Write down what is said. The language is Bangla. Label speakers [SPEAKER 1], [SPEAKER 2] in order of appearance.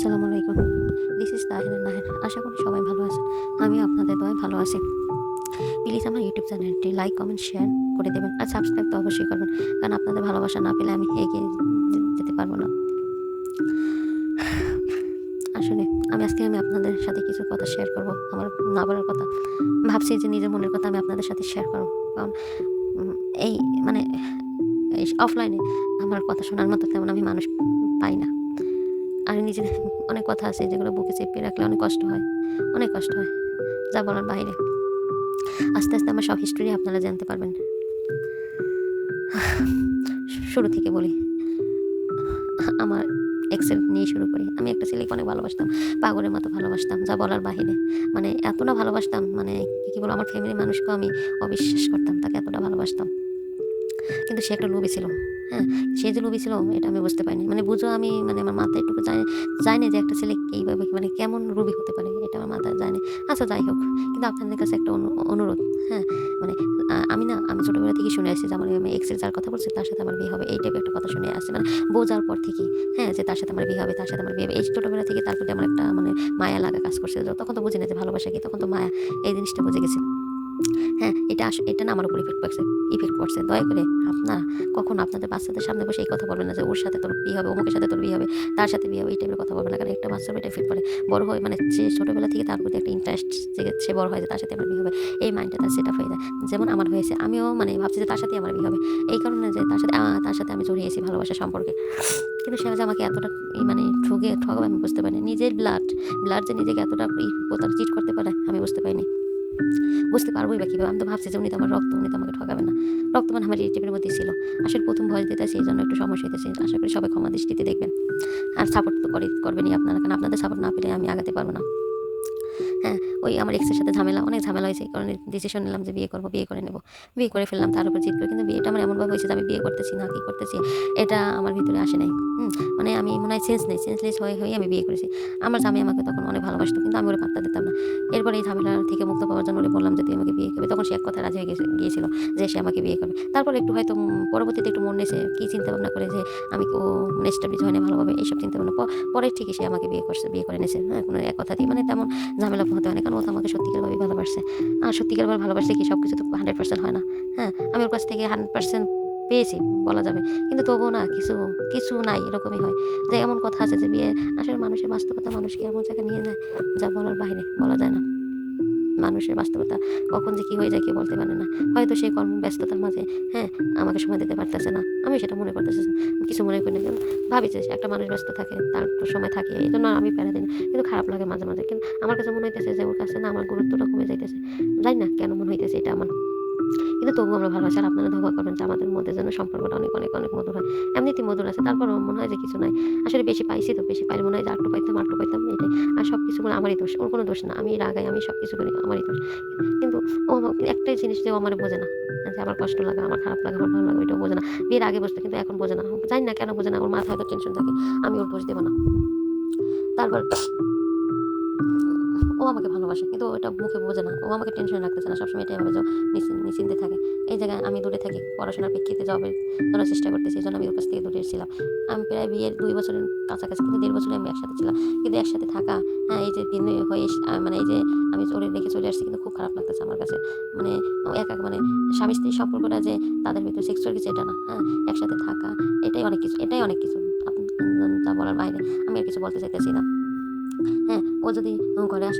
[SPEAKER 1] আসসালামু আলাইকুম। দিস ইজ তাহের নাহের আশা করি সবাই ভালো আছেন। আমি আপনাদের দয় ভালো আছি। প্লিজ আমার ইউটিউব চ্যানেলটি লাইক কমেন্ট শেয়ার করে দেবেন আর সাবস্ক্রাইব তো অবশ্যই করবেন। কারণ আপনাদের ভালোবাসা না পেলে আমি এগিয়ে যেতে পারব না। আসলে আমি আজকে আমি আপনাদের সাথে কিছু কথা শেয়ার করব। আমার না বলার কথা। ভাবছি যে নিজের মনের কথা আমি আপনাদের সাথে শেয়ার করব। কারণ এই মানে অফলাইনে আমার কথা শোনার মতো তেমন আমি মানুষ পাই না। আর নিজের অনেক কথা আছে যেগুলো বুকে চেপে রাখলে অনেক কষ্ট হয়, অনেক কষ্ট হয়। যা বলার বাইরে। আস্তে আস্তে আমার সব হিস্টোরি আপনারা জানতে পারবেন। শুরু থেকে বলি। আমার এক্সেল নিয়ে শুরু করি। আমি একটা ছেলেকে অনেক ভালোবাসতাম, পাগলের মতো ভালোবাসতাম, যা বলার বাহিরে মানে এতটা ভালোবাসতাম মানে কী বলব, আমার ফ্যামিলির মানুষকেও আমি অবিশ্বাস করতাম, তাকে এতটা ভালোবাসতাম। কিন্তু সে একটা লোভী ছিল হ্যাঁ? সে যে লোভী ছিল, এটা আমি বুঝতে পারিনি। মানে বুঝো আমি মানে আমার মাথায় একটু যায় যায় না যে একটা ছেলে এইভাবে মানে কেমন রুবি হতে পারে, এটা আমার মাথায় যায় আচ্ছা যাই হোক। কিন্তু আপনাদের কাছে একটা অনুরোধ হ্যাঁ? মানে আমি না, আমি ছোটোবেলা থেকে শুনে আসছি যে আমার আমি এক্সের যার কথা বলছি, তার সাথে আমার বিয়ে হবে, এই টাইপের একটা কথা শুনে আসছি। মানে বোঝার পর থেকে হ্যাঁ যে তার সাথে আমার বিয়ে হবে, তার সাথে আমার বিয়ে হবে। এই ছোটোবেলা থেকে তার প্রতি আমার একটা মানে মায়া লাগা কাজ করছে। তখন তো বুঝি না যে ভালোবাসা কি, তখন তো মায়া, এই জিনিসটা বুঝে গেছি। হ্যাঁ এটা আস, এটা না আমার উপর ইফেক্ট পড়ছে ইফেক্ট পড়ছে। দয়া করে আপনারা কখন আপনাদের বাচ্চাদের সামনে বসে এই কথা বলবেন না যে ওর সাথে তোর বিয়ে হবে, অমুকের সাথে তোর বিয়ে হবে, তার সাথে বিয়ে হবে, এই টাইপের কথা বলবেন না, কারণ একটা বাচ্চার এটা ইফেক্ট পড়ে। বড় হয় মানে সে ছোটোবেলা থেকে তার প্রতি একটা ইন্টারেস্ট সে বড় হয় যে তার সাথে আমার বিয়ে হবে, এই মাইন্ডটা তার সেট হয়ে যায়। যেমন আমার হয়েছে, আমিও মানে ভাবছি যে তার সাথে আমার বিয়ে হবে। এই কারণে যে তার সাথে তার সাথে আমি জড়িয়েছি ভালোবাসা সম্পর্কে। কিন্তু সে যে আমাকে এতটা মানে ঠকে ঠকাবে আমি বুঝতে পারিনি। নিজের ব্লাড ব্লাড যে নিজেকে এতটা প্রতার চিট করতে পারে, আমি বুঝতে পারিনি। বুঝতে পারবোই বা কীভাবে। আমি তো ভাবছি যে উনি তো আমার রক্ত, উনি তো আমাকে ঠকাবে না। রক্ত মানে আমার টিপের মধ্যে ছিল। আসলে প্রথম ভয় দিতে সেই জন্য একটু সমস্যা হইতেছে। আশা করি সবাই ক্ষমা দৃষ্টিতে দেখবেন। আর সাপোর্ট তো করে করবেনই আপনারা, কারণ আপনাদের সাপোর্ট না পেলে আমি আগাতে পারব না। হ্যাঁ ওই আমার এক্সের সাথে ঝামেলা, অনেক ঝামেলা হয়েছে কারণে ডিসিশন নিলাম যে বিয়ে করব, বিয়ে করে নেব। বিয়ে করে ফেললাম, তার উপর জিত করে কিন্তু বিয়েটা আমার এমনভাবে হয়েছে যে আমি বিয়ে করতেছি, না কী করতেছি, এটা আমার ভিতরে আসে নাই। মানে আমি মনে হয় সেন্স নেই সেন্সলেস হয়ে হয়ে আমি বিয়ে করেছি। আমার স্বামী আমাকে তখন অনেক ভালোবাসতো, কিন্তু আমি ওরা পাত্তা দিতাম না। এরপরে এই ঝামেলা থেকে মুক্ত পাওয়ার জন্য ওরে বললাম যে, তুই আমাকে বিয়ে করবে। তখন সে এক কথা রাজি হয়ে গিয়েছিল যে, সে আমাকে বিয়ে করবে। তারপর একটু হয়তো পরবর্তীতে একটু মন নেছে কী চিন্তা ভাবনা করে যে, আমি ও এস্টাবলিশ হয় না ভালোভাবে, এইসব চিন্তা ভাবনা পরে ঠিকই সে আমাকে বিয়ে করছে, বিয়ে করে নিয়েছে। হ্যাঁ কোনো এক কথা দিয়ে মানে তেমন ঝামেলা হতে হয় না কারণ ও তো আমাকে সত্যিকারভাবে ভালোবাসছে আর সত্যিকারভাবে ভালোবাসলে কি সব কিছু তো হান্ড্রেড পার্সেন্ট হয় না। হ্যাঁ আমি ওর কাছ থেকে হান্ড্রেড পার্সেন্ট পেয়েছি, বলা যাবে। কিন্তু তবুও না, কিছু কিছু নাই, এরকমই হয়। যে এমন কথা আছে যে বিয়ে আসলে মানুষের বাস্তবতা মানুষকে এমন জায়গায় নিয়ে যায় যা বলার বাইরে, বলা যায় না। মানুষের বাস্তবতা কখন যে কী হয়ে যায় কেউ বলতে পারে না। হয়তো সেই কর্ম ব্যস্ততার মাঝে হ্যাঁ আমাকে সময় দিতে পারতেছে না। আমি সেটা মনে করতেছি কিছু মনে করি না। ভাবি যে একটা মানুষ ব্যস্ত থাকে, তার তো সময় থাকে। এই জন্য আমি প্যারা দিই কিন্তু খারাপ লাগে মাঝে মাঝে। কিন্তু আমার কাছে মনে হইতেছে যে ওর কাছে না, আমার গুরুত্বটা কমে যাইতেছে। জানি না কেন মনে হইতেছে এটা আমার। কিন্তু তবুও আমরা ভালোবাসি আর আপনারা ধোয়া করবেন যে আমাদের মধ্যে যেন সম্পর্কটা অনেক অনেক অনেক মধুর হয়। এমনিতেই মধুর আছে তারপর মনে হয় যে কিছু নাই। আসলে বেশি পাইছি তো বেশি পাইলে মনে হয় যে আটটু পাইতাম আটটু পাইতাম, এটাই। আর সব কিছু বলে আমারই দোষ, ওর কোনো দোষ না। আমি রাগাই আমি সব কিছু করি, আমারই দোষ। কিন্তু ও একটাই জিনিস যে ও আমার বোঝে না। যে আমার কষ্ট লাগে, আমার খারাপ লাগে, আমার ভালো লাগে, ওইটাও বোঝে না। বিয়ের আগে বসতে, কিন্তু এখন বোঝে না। জানি না কেন বোঝে না, ওর মাথায় হয়তো টেনশন থাকে। আমি ওর দোষ দেবো না। তারপর ও আমাকে ভালোবাসে, কিন্তু ও এটা মুখে বোঝে না। ও আমাকে টেনশন রাখতেছে না, সবসময় এটাই ভাবে নিশ্চিন্তে থাকে। এই জায়গায় আমি দূরে থাকি, পড়াশোনার প্রেক্ষিতে জবের জন্য চেষ্টা করতেছি, এই জন্য আমি ওর কাছ থেকে দূরে ছিলাম। আমি প্রায় বিয়ের দুই বছরের কাছাকাছি, কিন্তু দেড় বছরে আমি একসাথে ছিলাম। কিন্তু একসাথে থাকা হ্যাঁ এই যে দিন হয়ে মানে এই যে আমি ওরে রেখে চলে আসছি, কিন্তু খুব খারাপ লাগতেছে আমার কাছে। মানে এক এক মানে স্বামী স্ত্রীর সম্পর্কটা যে তাদের ভিতরে সেক্সুয়াল কিছু, এটা না হ্যাঁ একসাথে থাকা, এটাই অনেক কিছু, এটাই অনেক কিছু। যা বলার বাইরে, আমি আর কিছু বলতে চাইতেছি না। হ্যাঁ ও যদি ঘরে আসে